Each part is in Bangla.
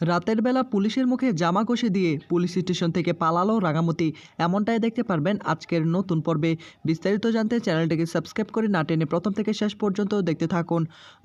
রাতের বেলা পুলিশের মুখে জামা কষে দিয়ে পুলিশ স্টেশন থেকে পালালো রাঙামতি। এমনটাই দেখতে পারবেন আজকের নতুন পর্বে। বিস্তারিত জানতে চ্যানেলটিকে সাবস্ক্রাইব করে না টেনে প্রথম থেকে শেষ পর্যন্ত দেখতে থাকুন।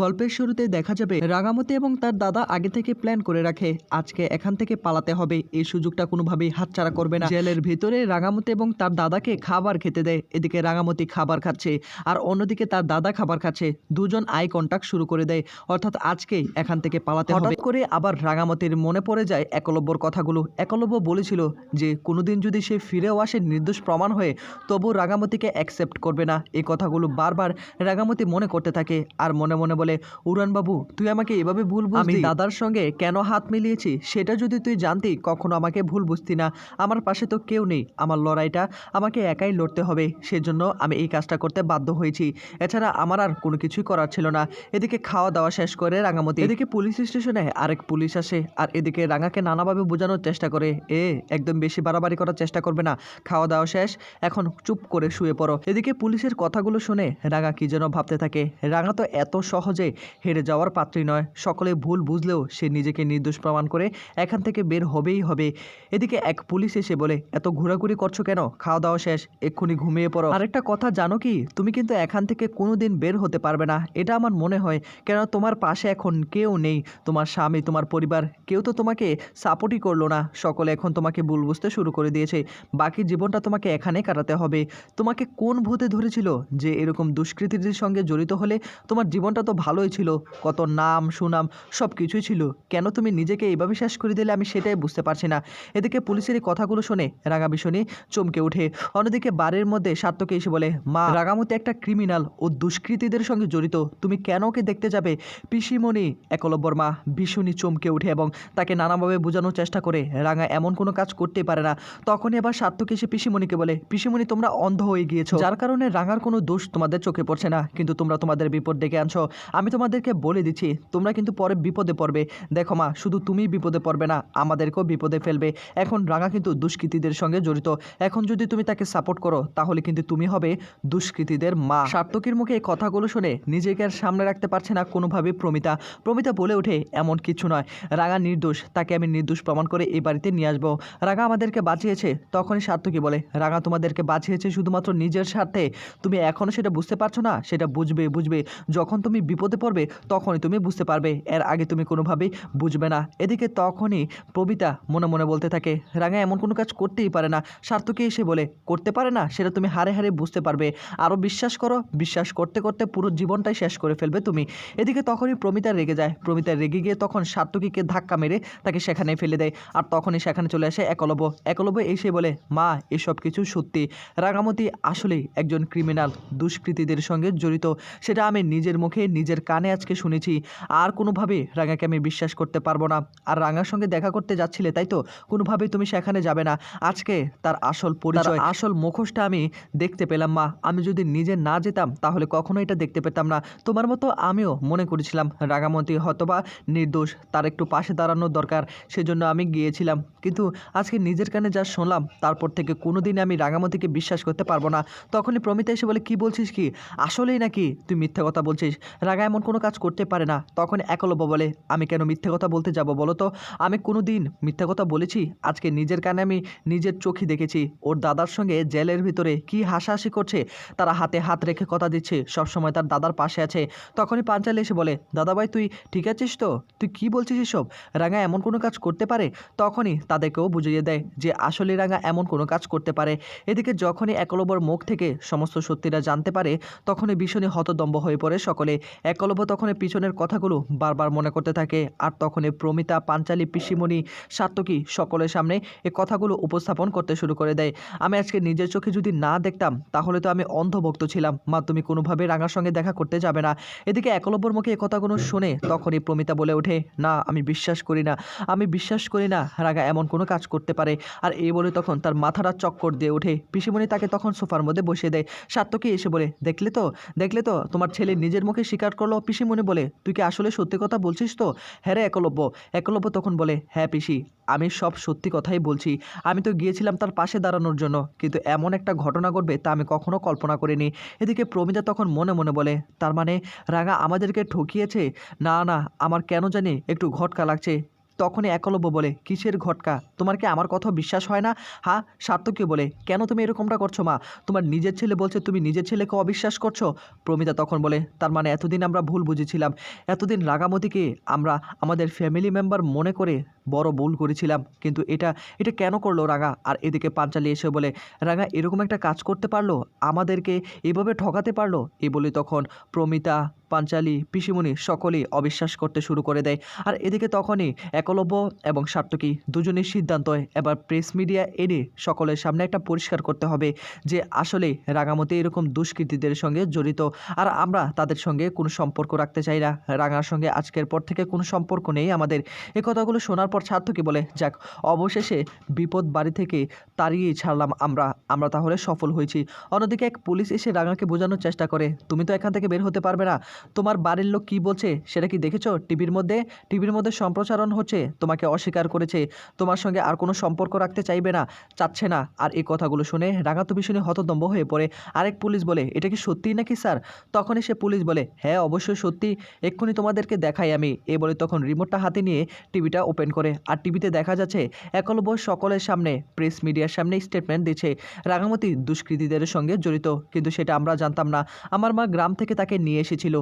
গল্পের শুরুতে দেখা যাবে রাঙামতি এবং তার দাদা আগে থেকে প্ল্যান করে রাখে আজকে এখান থেকে পালাতে হবে। এই সুযোগটা কোনোভাবেই হাতছাড়া করবে না। জেলের ভিতরে রাঙামতি এবং তার দাদাকে খাবার খেতে দেয়। এদিকে রাঙামতি খাবার খাচ্ছে আর অন্যদিকে তার দাদা খাবার খাচ্ছে। দুজন আই কন্টাক্ট শুরু করে দেয়। অর্থাৎ আজকেই এখান থেকে পালাতে হবে। করে আবার রাঙামতির মনে পড়ে যায় একলব্যর কথাগুলো। একলব্য বলেছিল যে কোনোদিন যদি সে ফিরেও আসে নির্দোষ প্রমাণ হয়ে তবু রাঙামতিকে অ্যাকসেপ্ট করবে না। এই কথাগুলো বারবার রাঙামতি মনে করতে থাকে আর মনে মনে বলে উড়ানবাবু তুই আমাকে এভাবে ভুল আমি দাদার সঙ্গে কেন হাত মিলিয়েছি সেটা যদি তুই জানতি কখনো আমাকে ভুল বুঝতি না। আমার পাশে তো কেউ নেই। আমার লড়াইটা আমাকে একাই লড়তে হবে। সেজন্য আমি এই কাজটা করতে বাধ্য হয়েছি। এছাড়া আমার আর কোনো কিছুই করার ছিল না। এদিকে খাওয়া দাওয়া শেষ করে রাঙামতি। এদিকে পুলিশ স্টেশনে আরেক পুলিশ আসে। আর এদিকে রাঙাকে নানাভাবে বোঝানোর চেষ্টা করে। এ, একদম বেশি বাড়াবাড়ি করার চেষ্টা করবে না। খাওয়া দাওয়া শেষ, এখন চুপ করে শুয়ে পড়ো। এদিকে পুলিশের কথাগুলো শুনে রাঙা কি যেন ভাবতে থাকে। রাঙা তো এত সহজে হেরে যাওয়ার পাত্রী নয়। সকলে ভুল বুঝলেও সে নিজেকে নির্দোষ প্রমাণ করে এখান থেকে বের হবেই হবে। এদিকে এক পুলিশ এসে বলে, এত ঘোরাঘুরি করছ কেন? খাওয়া দাওয়া শেষ, এক্ষুনি ঘুমিয়ে পড়ো। আরেকটা কথা, জানো কি? তুমি কিন্তু এখান থেকে কোনোদিন বের হতে পারবে না। এটা আমার মনে হয়। কেন তোমার পাশে এখন কেউ নেই। তোমার স্বামী, তোমার পরিবার কেউ তো তোমাকে সাপোর্টই করল না। সকলে এখন তোমাকে ভুল বুঝতে শুরু করে দিয়েছে। বাকি জীবনটা তোমাকে এখানে কাটাতে হবে। তোমাকে কোন ভূতে ধরেছিল যে এরকম দুষ্কৃতির সঙ্গে জড়িত হলে তোমার জীবনটা তো ভালোই ছিল? কত নাম, সুনাম সব কিছুই ছিল। কেন তুমি নিজেকে এইভাবে শেষ করে দিলে আমি সেটাই বুঝতে পারছি না। এদিকে পুলিশের এই কথাগুলো শুনে রাঙা ভীষণই চমকে ওঠে। অন্যদিকে বাড়ির মধ্যে সার্থকে এসে বলে, মা রাগামতি একটা ক্রিমিনাল ও দুষ্কৃতীদের সঙ্গে জড়িত। তুমি কেন ওকে দেখতে যাবে? পিসিমণি একলব্বর মা ভীষণই চমকে ওঠে এবং তাকে নানাভাবে বোঝানোর চেষ্টা করে। রাঙা এমন কোনো কাজ করতে পারে না। তখন আবার সার্থক এসে পিসিমণিকে বলে, পিসিমণি, তোমরা অন্ধ হয়ে গিয়েছো। যার কারণে রাঙার কোনো দোষ তোমাদের চোখে পড়ছে না। কিন্তু তোমরা তোমাদের বিপদ ডেকে আনছো। আমি তোমাদেরকে বলে দিচ্ছি, তোমরা কিন্তু পরে বিপদে পড়বে। দেখো মা, শুধু তুমিই বিপদে পড়বে না, আমাদেরকেও বিপদে ফেলবে। এখন রাঙা কিন্তু দুষ্কৃতীদের সঙ্গে জড়িত। এখন যদি তুমি তাকে সাপোর্ট করো, তাহলে কিন্তু তুমি হবে দুষ্কৃতীদের মা। সার্থকীর মুখে এই কথাগুলো শুনে নিজেকে আর সামনে রাখতে পারছে না কোনোভাবে প্রমিতা। প্রমিতা বলে ওঠে, এমন কিছু নয়। রাঙা নির্দোষ, তাকে আমি নির্দোষ প্রমাণ করে এই বাড়িতে নিয়ে আসব। রাঙা আমাদেরকে বাঁচিয়েছে, তখনই সার্থকী বলে, রাঙা তোমাদেরকে বাঁচিয়েছে শুধুমাত্র নিজের স্বার্থে। তুমি এখনও সেটা বুঝতে পারছ না? সেটা বুঝবে বুঝবে। যখন তুমি বিপদে পড়বে, তখনই তুমি বুঝতে পারবে। এর আগে তুমি কোনোভাবেই বুঝবে না। এদিকে তখনই প্রবিতা মনে মনে বলতে থাকে, রাঙা এমন কোনো কাজ করতেই পারে না। সার্থকী এসে বলে, করতে পারে না? সেটা তুমি হারে হারে বুঝতে পারবে। আরও বিশ্বাস করো? বিশ্বাস করতে করতে পুরো জীবনটাই শেষ করে ফেলবে তুমি। এদিকে তখনই প্রমিতা রেগে যায়। প্রমিতা রেগে গিয়ে তখন সার্থকীকে ধাক্কা মেরে তাকে সেখানে ফেলে দেয়। আর তখনই সেখানে চলে আসে একলব্য। একলব্য এসে বলে মা এসব কিছু সত্যি। রাঙামতি আসলেই একজন ক্রিমিনাল দুষ্কৃতীদের সঙ্গে জড়িত। সেটা আমি নিজের মুখে নিজের কানে আজকে শুনেছি। আর কোনোভাবে রাঙাকে আমি বিশ্বাস করতে পারব না। আর রাঙার সঙ্গে দেখা করতে যাচ্ছিলে তাই তো? কোনোভাবেই তুমি সেখানে যাবে না। আজকে তার আসল পরিচয়। আসল মুখোশটা আমি দেখতে পেলাম মা। আমি যদি নিজে না যেতাম তাহলে কখনো এটা দেখতে পেতাম না। তোমার মতো আমিও মনে করেছিলাম রাঙামতি হয়তোবা নির্দোষ। তার একটু পাশে দাঁড়ানোর দরকার, সেজন্য আমি গিয়েছিলাম। কিন্তু আজকে নিজের কানে যা শুনলাম, তারপর থেকে কোনোদিন আমি রাঙামতিকে বিশ্বাস করতে পারব না। তখনই প্রমিতা এসে বলে, কি বলছিস কি? আসলেই নাকি তুই মিথ্যে কথা বলছিস? রাগা এমন কোনো কাজ করতে পারে না। তখন একলব্য বলে, আমি কেন মিথ্যে কথা বলতে যাব বলো তো? আমি কোনো দিন মিথ্যে কথা বলেছি? আজকে নিজের কানে আমি নিজের চোখে দেখেছি। ওর দাদার সঙ্গে জেলের ভিতরে কি হাসাহাসি করছে? তারা হাতে হাত রেখে কথা দিচ্ছে, সবসময় তার দাদার পাশে আছে। তখনই পাঞ্চালি এসে বলে, দাদাভাই, তুই ঠিক আছিস তো? তুই কি বলছিস এসব? রাঙা এমন কোনো কাজ করতে পারে? তখনই তাদেরকেও বুঝিয়ে দেয় যে আসলে রাঙা এমন কোনো কাজ করতে পারে। এদিকে যখনই একলব্যর মুখ থেকে সমস্ত সত্যিটা জানতে পারে, তখনই ভীষণই হতদম্ব হয়ে পড়ে সকলে। একলব্য তখনই পিছনের কথাগুলো বারবার মনে করতে থাকে, আর তখনই প্রমিতা, পাঞ্চালি, পিসিমণি সাত্তকী সকলের সামনে এ কথাগুলো উপস্থাপন করতে শুরু করে দেয়। আমি আজকে নিজের চোখে যদি না দেখতাম, তাহলে তো আমি অন্ধভক্ত ছিলাম। মা, তুমি কোনোভাবে রাঙার সঙ্গে দেখা করতে যাবে না। এদিকে একলব্যর মুখে এই কথাগুলো শুনে তখনই প্রমিতা বলে ওঠে, না, আমি বিশ্বাস করি না। আমি বিশ্বাস করি না, রাগা এমন কোনো কাজ করতে পারে। আর এই বলে তখন তার মাথাটা চক্কর দিয়ে ওঠে। পিসিমণি তাকে তখন সোফার মধ্যে বসিয়ে দেয়। সার্থকে এসে বলে, দেখলে তো? দেখলে তো? তোমার ছেলে নিজের মুখে স্বীকার করল পিসিমণি বলে। তুই কি আসলে সত্যি কথা বলছিস তো? হ্যাঁ রে একলব্য। একলব্য তখন বলে হ্যাঁ পিসি। আমি সব সত্যি কথাই বলছি। আমি তো গিয়েছিলাম তার পাশে দাঁড়ানোর জন্য। কিন্তু এমন একটা ঘটনা ঘটবে তা আমি কখনো কল্পনা করিনি। এদিকে প্রমিতা তখন মনে মনে বলে, তার মানে রাঙা আমাদেরকে ঠকিয়েছে? না না, আমার কেন জানি একটু ঘটকা লাগছে। তখনই একলব্য বলে, কিসের ঘটকা? তোমার কি আমার কথা বিশ্বাস হয় না? হ্যাঁ সার্থকী বলে, কেন তুমি এরকমটা করছ মা? তোমার নিজের ছেলে বলছে তুমি নিজের ছেলেকে অবিশ্বাস করছ? প্রমিতা তখন বলে, তার মানে এতদিন আমরা ভুল বুঝেছিলাম। এতদিন রাগামতিকে আমরা আমাদের ফ্যামিলি মেম্বার মনে করে বড় ভুল করেছিলাম। কিন্তু এটা এটা কেন করল রাগা আর এদিকে পাঞ্চালি এসে বলে রাগা এরকম একটা কাজ করতে পারল? আমাদেরকে এভাবে ঠকাতে পারল? এই বলে তখন প্রমিতা পাঞ্চালি, পিসিমণি সকলেই অবিশ্বাস করতে শুরু করে দেয়। আর এদিকে তখনই একলব্য এবং সার্থকী দুজনের সিদ্ধান্ত এবার প্রেস মিডিয়া এনে সকলের সামনে একটা পরিষ্কার করতে হবে যে আসলে রাঙামতি এরকম দুষ্কৃতীদের সঙ্গে জড়িত। আর আমরা তাদের সঙ্গে কোনো সম্পর্ক রাখতে চাই না। রাঙার সঙ্গে আজকের পর থেকে কোনো সম্পর্ক নেই আমাদের। এ কথাগুলো শোনার পর সার্থকী বলে, যাক, অবশেষে বিপদ বাড়ি থেকে তাড়িয়ে ছাড়লাম আমরা। আমরা তাহলে সফল হয়েছি। অন্যদিকে এক পুলিশ এসে রাঙাকে বোঝানোর চেষ্টা করে, তুমি তো এখান থেকে বের হতে পারবে না। তোমার বাড়ির লোক কি বলছে সেটা কি দেখেছ টিভির মধ্যে? টিভির মধ্যে সম্প্রচারণ হচ্ছে, তোমাকে অস্বীকার করেছে। তোমার সঙ্গে আর কোনো সম্পর্ক রাখতে চাইবে না, চাচ্ছে না। আর এই কথাগুলো শুনে রাঙা তো ভীষণই হতদম্ব হয়ে পড়ে। আরেক পুলিশ বলে, এটা কি সত্যিই নাকি স্যার? তখনই সে পুলিশ বলে হ্যাঁ অবশ্যই সত্যি। এক্ষুনি তোমাদেরকে দেখাই আমি। এ বলে তখন রিমোটটা হাতে নিয়ে টিভিটা ওপেন করে। আর টিভিতে দেখা যাচ্ছে, একলব্য সকলের সামনে, প্রেস মিডিয়ার সামনে স্টেটমেন্ট দিচ্ছে রাঙামতি দুষ্কৃতীদের সঙ্গে জড়িত, কিন্তু সেটা আমরা জানতাম না। আমার মা গ্রাম থেকে তাকে নিয়ে এসেছিল।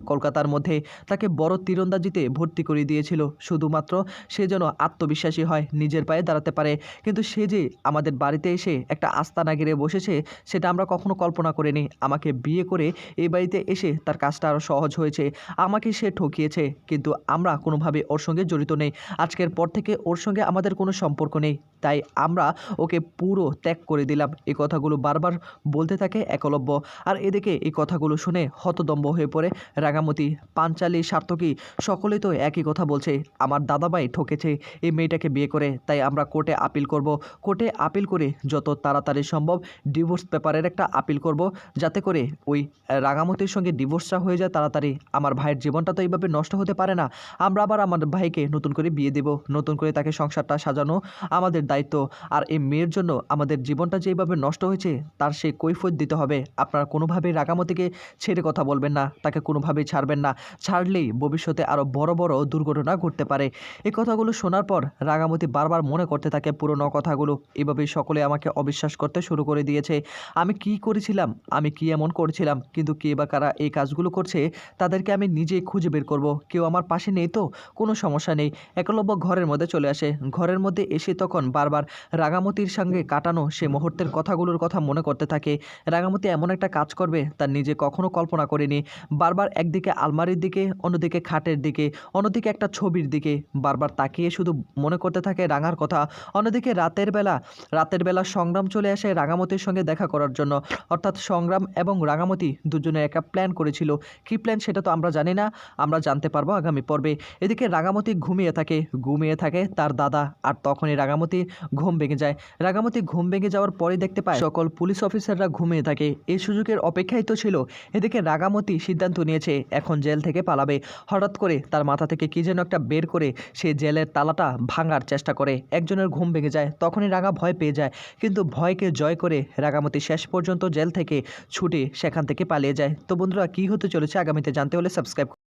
কলকাতার মধ্যে তাকে বড় তীরন্দাজিতে ভর্তি করে দিয়েছিল। শুধুমাত্র সে যেন আত্মবিশ্বাসী হয় নিজের পায়ে দাঁড়াতে পারে, কিন্তু সে যে আমাদের বাড়িতে এসে একটা আস্তানা গিরে বসেছে, সেটা আমরা কখনো কল্পনা করিনি। আমাকে বিয়ে করে এই বাড়িতে এসে তার কাজটা আরও সহজ হয়েছে। আমাকে সে ঠকিয়েছে, কিন্তু আমরা কোনোভাবে ওর সঙ্গে জড়িত নেই। আজকের পর থেকে ওর সঙ্গে আমাদের কোনো সম্পর্ক নেই। তাই আমরা ওকে পুরো ত্যাগ করে দিলাম। এই কথাগুলো বারবার বলতে থাকে একলব্য। আর এদিকে এই কথাগুলো শুনে হতদম্ব হয়ে পড়ে রাগামতি পাঞ্চালি সার্থকী সকলেই তো একই কথা বলছে। আমার দাদাভাই ঠকেছে, এই মেয়েটাকে বিয়ে করে, তাই আমরা কোর্টে আপিল করব। কোর্টে আপিল করে যত তাড়াতাড়ি সম্ভব ডিভোর্স পেপারের একটা আপিল করব, যাতে করে ওই রাগামতির সঙ্গে ডিভোর্সটা হয়ে যায় তাড়াতাড়ি। আমার ভাইয়ের জীবনটা তো এইভাবে নষ্ট হতে পারে না। আমরা আবার আমার ভাইকে নতুন করে বিয়ে দেব, নতুন করে তাকে সংসারটা সাজানো আমাদের দায়িত্ব। আর এই মেয়ের জন্য আমাদের জীবনটা যে এইভাবে নষ্ট হয়েছে, তার সেই কৈফত দিতে হবে। আপনারা কোনোভাবেই রাগামতিকে ছেড়ে কথা বলবেন না, তাকে কোনোভাবেই ছাড়বেন না। ছাড়লেই ভবিষ্যতে আরও বড় বড় দুর্ঘটনা ঘটতে পারে। এই কথাগুলো শোনার পর রাগামতি বারবার মনে করতে থাকে পুরনো কথাগুলো। এভাবেই সকলে আমাকে অবিশ্বাস করতে শুরু করে দিয়েছে। আমি কি করেছিলাম? আমি কি এমন করেছিলাম? কিন্তু কে বা কারা এই কাজগুলো করছে, তাদেরকে আমি নিজেই খুঁজে বের করব। কেউ আমার পাশে নেই তো? কোনো সমস্যা নেই। একলব্য ঘরের মধ্যে চলে আসে। ঘরের মধ্যে এসে তখন বারবার রাগামতির সঙ্গে কাটানো সে মুহূর্তের কথাগুলোর কথা মনে করতে থাকে। রাগামতি এমন একটা কাজ করবে তার নিজে কখনো কল্পনা করেনি। বারবার একদিকে আলমারির দিকে, অন্যদিকে খাটের দিকে, অন্যদিকে একটা ছবির দিকে। বারবার তাকিয়ে শুধু মনে করতে থাকে রাঙার কথা। অন্যদিকে রাতের বেলা রাতের বেলা সংগ্রাম চলে আসে রাঙামতির সঙ্গে দেখা করার জন্য। অর্থাৎ সংগ্রাম এবং রাঙামতি দুজনে একটা প্ল্যান করেছিল। কী প্ল্যান সেটা তো আমরা জানি না। আমরা জানতে পারব আগামী পর্বে। এদিকে রাঙামতি ঘুমিয়ে থাকে। ঘুমিয়ে থাকে তার দাদা আর তখনই রাঙামতি ঘুম ভেঙে যায়। রাঙামতি ঘুম ভেঙে যাওয়ার পরে দেখতে পায় সকল পুলিশ অফিসাররা ঘুমিয়ে থাকে। এই সুযোগের অপেক্ষাই তো ছিল। এদিকে রাগামতি সিদ্ধান্ত নিয়েছে এখন জেল থেকে পালাবে। হঠাৎ করে তার মাথা থেকে কী যেন একটা বের করে সে জেলের তালাটা ভাঙার চেষ্টা করে। একজনের ঘুম ভেঙে যায়, তখনই রাঙা ভয় পেয়ে যায়। কিন্তু ভয়কে জয় করে রাঙামতি শেষ পর্যন্ত জেল থেকে ছুটে সেখান থেকে পালিয়ে যায়। তো বন্ধুরা, কী হতে চলেছে আগামীতে জানতে হলে সাবস্ক্রাইব